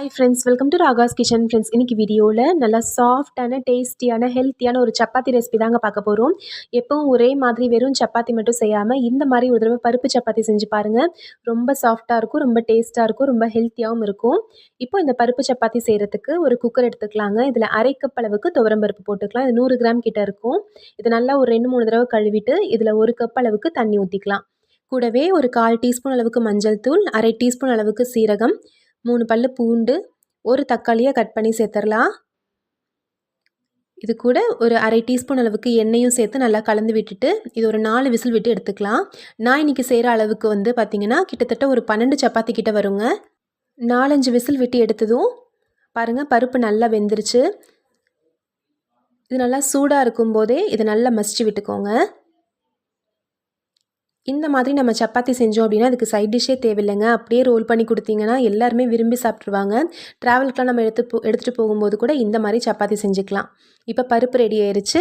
Hi friends welcome to Raagas kitchen friends இன்னைக்கு வீடியோவில் நல்லா சாஃப்டான டேஸ்டியான ஹெல்த்தியான ஒரு சப்பாத்தி ரெசிபி தாங்க பார்க்க போகிறோம் எப்பவும் ஒரே மாதிரி வெறும் சப்பாத்தி மட்டும் செய்யாமல் இந்த மாதிரி ஒரு தடவை பருப்பு சப்பாத்தி செஞ்சு பாருங்கள் ரொம்ப சாஃப்டாக இருக்கும் ரொம்ப டேஸ்ட்டாக இருக்கும் ரொம்ப ஹெல்த்தியாகவும் இருக்கும். இப்போ இந்த பருப்பு சப்பாத்தி செய்கிறதுக்கு ஒரு குக்கர் எடுத்துக்கலாங்க. இதில் அரை கப் அளவுக்கு துவரம் பருப்பு போட்டுக்கலாம். இது நூறு கிராம் கிட்ட இருக்கும். இது நல்லா ஒரு ரெண்டு மூணு தடவை கழுவிட்டு இதில் ஒரு கப் அளவுக்கு தண்ணி ஊற்றிக்கலாம் கூடவே ஒரு கால் டீஸ்பூன் அளவுக்கு மஞ்சள் தூள் அரை டீஸ்பூன் அளவுக்கு சீரகம் மூணு பல் பூண்டு ஒரு தக்காளியை கட் பண்ணி சேர்த்துடலாம். இது கூட ஒரு அரை டீஸ்பூன் அளவுக்கு எண்ணெயும் சேர்த்து நல்லா கலந்து விட்டுட்டு இது ஒரு நாலு விசில் விட்டு எடுத்துக்கலாம். நான் இன்றைக்கி செய்கிற அளவுக்கு வந்து பார்த்திங்கன்னா கிட்டத்தட்ட ஒரு பன்னெண்டு சப்பாத்தி கிட்ட வருங்க. நாலஞ்சு விசில் விட்டு எடுத்ததும் பாருங்கள் பருப்பு நல்லா வெந்துருச்சு. இது நல்லா சூடாக இருக்கும்போதே இதை நல்லா மசிச்சு விட்டுக்கோங்க. இந்த மாதிரி நம்ம சப்பாத்தி செஞ்சோம் அப்படின்னா அதுக்கு சைட் டிஷ்ஷே தேவையில்லைங்க. அப்படியே ரோல் பண்ணி கொடுத்தீங்கன்னா எல்லாருமே விரும்பி சாப்பிட்ருவாங்க ட்ராவலுக்குலாம் நம்ம எடுத்து போ எடுத்துகிட்டு போகும்போது கூட இந்த மாதிரி சப்பாத்தி செஞ்சுக்கலாம். இப்போ பருப்பு ரெடி ஆயிடுச்சு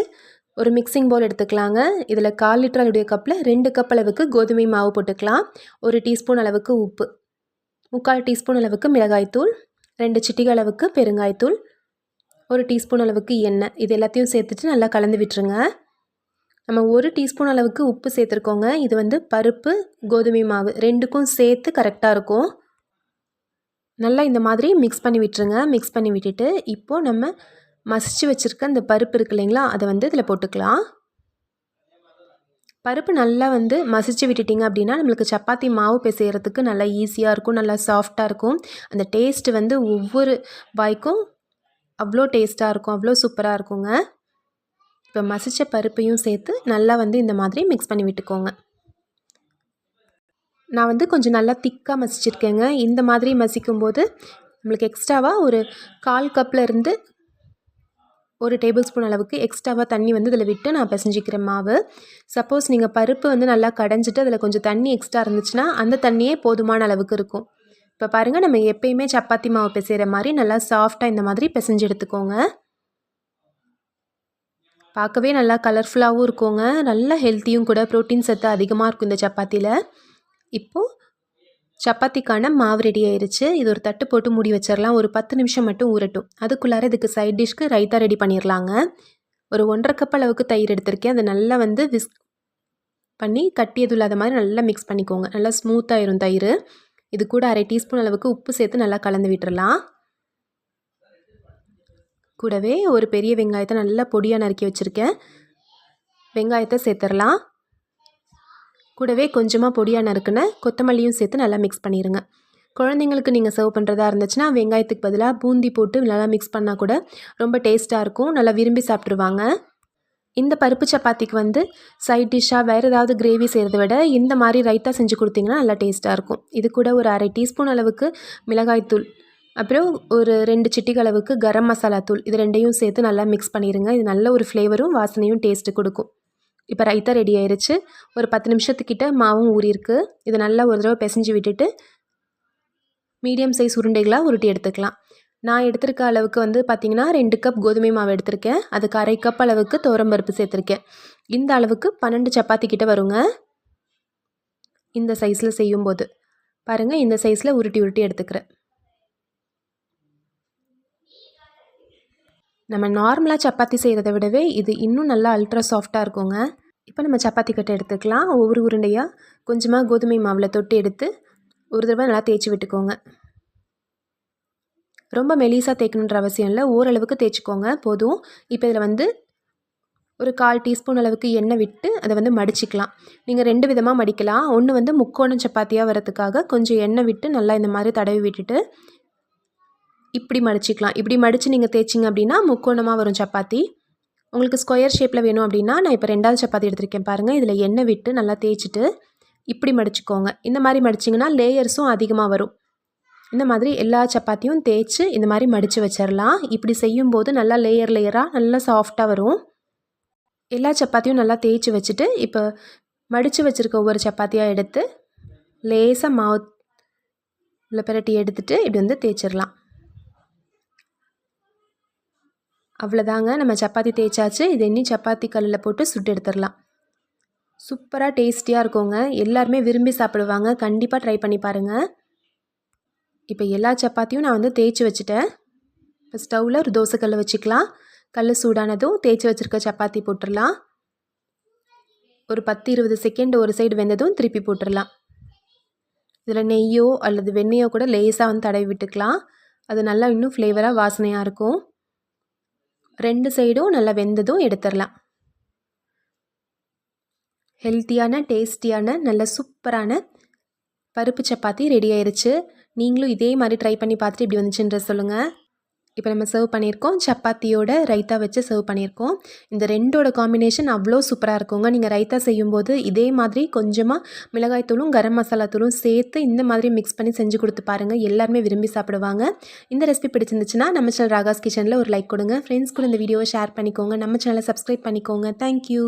ஒரு மிக்சிங் பவுல் எடுத்துக்கலாங்க. இதில் கால் லிட்டர் அளவுடைய கப்பில் ரெண்டு கப் அளவுக்கு கோதுமை மாவு போட்டுக்கலாம். ஒரு டீஸ்பூன் அளவுக்கு உப்பு. முக்கால் டீஸ்பூன் அளவுக்கு மிளகாய்த்தூள். ரெண்டு சிட்டிகை அளவுக்கு பெருங்காய்த்தூள். ஒரு டீஸ்பூன் அளவுக்கு எண்ணெய். இது எல்லாத்தையும் சேர்த்துட்டு நல்லா கலந்து விட்டுருங்க. நம்ம ஒரு டீஸ்பூன் அளவுக்கு உப்பு சேர்த்துருக்கோங்க. இது வந்து பருப்பு கோதுமை மாவு ரெண்டுக்கும் சேர்த்து கரெக்டாக இருக்கும். நல்லா இந்த மாதிரி மிக்ஸ் பண்ணி விட்டுருங்க. மிக்ஸ் பண்ணி விட்டுட்டு இப்போது நம்ம மசிச்சு வச்சுருக்க அந்த பருப்பு இருக்கு இல்லைங்களா அதை வந்து இதில் போட்டுக்கலாம். பருப்பு நல்லா வந்து மசிச்சு விட்டுட்டிங்க அப்படின்னா நம்மளுக்கு சப்பாத்தி மாவு பிசைகிறதுக்கு நல்லா ஈஸியாக இருக்கும் நல்லா சாஃப்டாக இருக்கும். அந்த டேஸ்ட்டு வந்து ஒவ்வொரு வாய்க்கும் அவ்வளோ டேஸ்ட்டாக இருக்கும் அவ்வளோ சூப்பராக இருக்குங்க. இப்போ மசித்த பருப்பையும் சேர்த்து நல்லா வந்து இந்த மாதிரி மிக்ஸ் பண்ணி விட்டுக்கோங்க. நான் வந்து கொஞ்சம் நல்லா திக்காக மசிச்சிருக்கேங்க. இந்த மாதிரி மசிக்கும் போது நம்மளுக்கு எக்ஸ்ட்ராவாக ஒரு கால் கப்பில் இருந்து ஒரு டேபிள் ஸ்பூன் அளவுக்கு எக்ஸ்ட்ராவாக தண்ணி வந்து இதில் விட்டு நான் பிசைஞ்சிக்கிறேன் மாவு. சப்போஸ் நீங்கள் பருப்பு வந்து நல்லா கடைஞ்சிட்டு அதில் கொஞ்சம் தண்ணி எக்ஸ்ட்ரா இருந்துச்சுன்னா அந்த தண்ணியே போதுமான அளவுக்கு இருக்கும். இப்போ பாருங்கள் நம்ம எப்பயுமே சப்பாத்தி மாவு பிசைகிற மாதிரி நல்லா சாஃப்டாக இந்த மாதிரி பிசைஞ்சு எடுத்துக்கோங்க. பார்க்கவே நல்லா கலர்ஃபுல்லாகவும் இருக்குங்க. நல்ல ஹெல்த்தியும் கூட ப்ரோட்டீன் சத்து அதிகமாக இருக்கும் இந்த சப்பாத்தியில். இப்போது சப்பாத்திக்கான மாவு ரெடி ஆயிடுச்சு இது ஒரு தட்டு போட்டு மூடி வச்சிடலாம் ஒரு பத்து நிமிஷம் மட்டும் ஊறட்டும். அதுக்குள்ளார இதுக்கு சைட் டிஷ்க்கு ரைத்தா ரெடி பண்ணிடலாங்க ஒரு ஒன்றரை கப் அளவுக்கு தயிர் எடுத்திருக்கேன். அதை நல்லா வந்து விஸ் பண்ணி கட்டியது இல்லாத மாதிரி நல்லா மிக்ஸ் பண்ணிக்கோங்க. நல்லா ஸ்மூத்தாயிரும் தயிர். இது கூட அரை டீஸ்பூன் அளவுக்கு உப்பு சேர்த்து நல்லா கலந்து விட்டுறலாம் கூடவே ஒரு பெரிய வெங்காயத்தை நல்லா பொடியாக நறுக்கி வச்சுருக்கேன். வெங்காயத்தை சேர்த்துடலாம். கூடவே கொஞ்சமாக பொடியாக நறுக்குன கொத்தமல்லியும் சேர்த்து நல்லா மிக்ஸ் பண்ணிடுங்க குழந்தைங்களுக்கு நீங்கள் சர்வ் பண்ணுறதா இருந்துச்சுன்னா வெங்காயத்துக்கு பதிலாக பூந்தி போட்டு நல்லா மிக்ஸ் பண்ணால் கூட ரொம்ப டேஸ்ட்டாக இருக்கும். நல்லா விரும்பி சாப்பிட்ருவாங்க இந்த பருப்பு சப்பாத்திக்கு வந்து சைட் டிஷ்ஷாக வேறு ஏதாவது கிரேவி செய்கிறத விட இந்த மாதிரி ரைத்தா செஞ்சு கொடுத்தீங்கன்னா நல்லா டேஸ்ட்டாக இருக்கும். இது கூட ஒரு அரை டீஸ்பூன் அளவுக்கு மிளகாய்த்தூள் அப்புறம் ஒரு ரெண்டு சிட்டிகள் அளவுக்கு கரம் மசாலா தூள் இது ரெண்டையும் சேர்த்து நல்லா மிக்ஸ் பண்ணிடுங்க இது நல்ல ஒரு ஃப்ளேவரும் வாசனையும் டேஸ்ட்டு கொடுக்கும். இப்போ ரைத்தா ரெடி ஆயிடுச்சு ஒரு பத்து நிமிஷத்துக்கிட்ட மாவும் ஊறியிருக்கு. இதை நல்லா ஒரு தடவை பிசைஞ்சு விட்டுட்டு மீடியம் சைஸ் உருண்டைகளாக உருட்டி எடுத்துக்கலாம். நான் எடுத்திருக்க அளவுக்கு வந்து பார்த்திங்கன்னா ரெண்டு கப் கோதுமை மாவு எடுத்திருக்கேன். அதுக்கு அரை கப் அளவுக்கு பருப்பு சேர்த்துருக்கேன். இந்த அளவுக்கு பன்னெண்டு சப்பாத்தி கிட்ட வருங்க. இந்த சைஸில் செய்யும்போது. பாருங்கள் இந்த சைஸில் உருட்டி உருட்டி எடுத்துக்கிறேன். நம்ம நார்மலாக சப்பாத்தி செய்கிறத விடவே இது இன்னும் நல்லா அல்ட்ரா சாஃப்டாக இருக்குங்க. இப்போ நம்ம சப்பாத்தி கட்டை எடுத்துக்கலாம். ஒவ்வொரு உருண்டையாக கொஞ்சமாக கோதுமை மாவில் தொட்டு எடுத்து ஒரு தடவை நல்லா தேய்ச்சி விட்டுக்கோங்க. ரொம்ப மெலிசாக தேய்க்கணுன்ற அவசியம் இல்லை. ஓரளவுக்கு தேய்ச்சிக்கோங்க. போதும். இப்போ இதில் வந்து ஒரு கால் டீஸ்பூன் அளவுக்கு எண்ணெய் விட்டு அதை வந்து மடிச்சிக்கலாம். நீங்கள் ரெண்டு விதமாக மடிக்கலாம். ஒன்று வந்து முக்கோணம் சப்பாத்தியாக வரதுக்காக கொஞ்சம் எண்ணெய் விட்டு நல்லா இந்த மாதிரி தடவி விட்டுட்டு இப்படி மடிச்சிக்கலாம். இப்படி மடித்து நீங்கள் தேய்ச்சிங்க அப்படின்னா முக்கோணமாக வரும் சப்பாத்தி. உங்களுக்கு ஸ்கொயர் ஷேப்பில் வேணும் அப்படின்னா நான் இப்போ ரெண்டாவது சப்பாத்தி எடுத்திருக்கேன் பாருங்கள் இதில் எண்ணெய் விட்டு நல்லா தேய்ச்சிட்டு இப்படி மடிச்சுக்கோங்க. இந்த மாதிரி மடிச்சிங்கன்னா லேயர்ஸும் அதிகமாக வரும். இந்த மாதிரி எல்லா சப்பாத்தியும் தேய்ச்சி இந்த மாதிரி மடித்து வச்சிடலாம் இப்படி செய்யும்போது நல்லா லேயர் லேயராக நல்லா சாஃப்டாக வரும். எல்லா சப்பாத்தியும் நல்லா தேய்ச்சி வச்சுட்டு இப்போ மடித்து வச்சுருக்க ஒவ்வொரு சப்பாத்தியாக எடுத்து லேசாக மாவு இல்லை பிரட்டி எடுத்துகிட்டு இப்படி வந்து தேய்ச்சிடலாம் அவ்வளோதாங்க நம்ம சப்பாத்தி தேய்ச்சாச்சு. இது இன்னி சப்பாத்தி கல்லில் போட்டு சுட்டு எடுத்துடலாம். சூப்பராக டேஸ்டியாக இருக்குங்க. எல்லாருமே விரும்பி சாப்பிடுவாங்க. கண்டிப்பாக ட்ரை பண்ணி பாருங்கள் இப்போ எல்லா சப்பாத்தியும் நான் வந்து தேய்ச்சி வச்சுட்டேன். இப்போ ஸ்டவ்வில் ஒரு தோசைக்கல் வச்சுக்கலாம். கல் சூடானதும் தேய்ச்சி வச்சுருக்க சப்பாத்தி போட்டுடலாம். ஒரு பத்து இருபது செகண்ட் ஒரு சைடு வெந்ததும் திருப்பி போட்டுடலாம். இதில் நெய்யோ அல்லது வெண்ணெயோ கூட லேஸாக வந்து தடவி விட்டுக்கலாம். அது நல்லா இன்னும் ஃப்ளேவராக வாசனையாக இருக்கும். ரெண்டு சைடும் நல்லா வெந்ததும் எடுத்துடலாம். ஹெல்த்தியான டேஸ்டியான நல்ல சூப்பரான பருப்பு சப்பாத்தி ரெடி ஆயிடுச்சு நீங்களும் இதே மாதிரி ட்ரை பண்ணி பார்த்துட்டு இப்படி வந்துச்சுன்ற சொல்லுங்கள் இப்போ நம்ம சர்வ் பண்ணியிருக்கோம். சப்பாத்தியோட ரைத்தா வச்சு சர்வ் பண்ணியிருக்கோம். இந்த ரெண்டோட காம்பினேஷன் அவ்வளோ சூப்பராக இருக்குங்க. நீங்கள் ரைத்தா செய்யும்போது இதே மாதிரி கொஞ்சமாக மிளகாய்த்தூளும் கரம் மசாலா தூளும் சேர்த்து இந்த மாதிரி மிக்ஸ் பண்ணி செஞ்சு கொடுத்து பாருங்கள் எல்லாருமே விரும்பி சாப்பிடுவாங்க. இந்த ரெசிபி பிடிச்சிருந்துச்சுன்னா நம்ம சேனல் ராகாஸ் கிச்சனில் ஒரு லைக் கொடுங்க. ஃப்ரெண்ட்ஸ் கூட இந்த வீடியோவை ஷேர் பண்ணிக்கோங்க. நம்ம சேனலை சப்ஸ்கிரைப் பண்ணிக்கோங்க. தேங்க்யூ